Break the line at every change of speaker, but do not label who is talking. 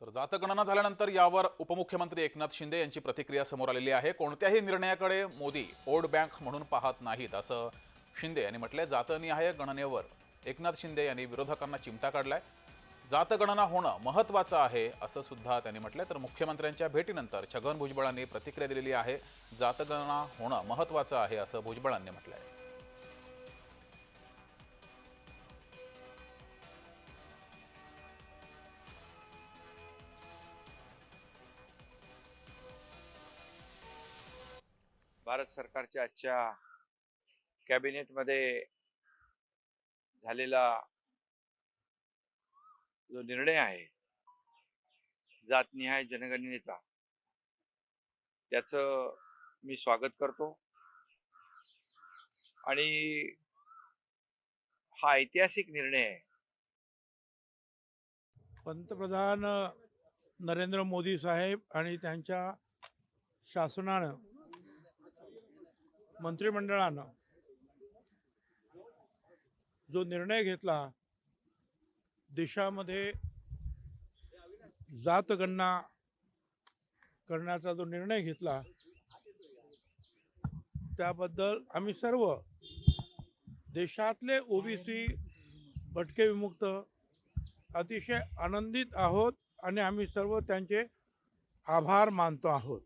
तर जातगणना झाल्यानंतर यावर उपमुख्यमंत्री एकनाथ शिंदे यांची प्रतिक्रिया समोर आलेली आहे. कोणत्याही निर्णयाकडे मोदी ओड बँक म्हणून पाहत नाहीत असं शिंदे यांनी म्हटलंय. जातनिहाय गणनेवर. एकनाथ शिंदे यांनी विरोधकांना चिमटा काढलाय. जातगणना होणं महत्त्वाचं आहे असं सुद्धा त्यांनी म्हटलंय. तर मुख्यमंत्र्यांच्या भेटीनंतर छगन भुजबळांनी प्रतिक्रिया दिलेली आहे जातगणना होणं महत्त्वाचं आहे असं भुजबळांनी म्हटलंय.
भारत सरकारच्या आजच्या कॅबिनेटमध्ये झालेला जो निर्णय आहे जातनिहाय जनगणनेचा त्याचं मी स्वागत करतो. आणि हा ऐतिहासिक निर्णय आहे.
पंतप्रधान नरेंद्र मोदी साहेब आणि त्यांच्या शासनानं मंत्रिमंडळानं जो निर्णय घेतला देशामध्ये जातगणना करण्याचा जो निर्णय घेतला त्याबद्दल आम्ही सर्व देशातले ओबीसी भटके विमुक्त अतिशय आनंदित आहोत आणि आम्ही सर्व त्यांचे आभार मानतो आहोत.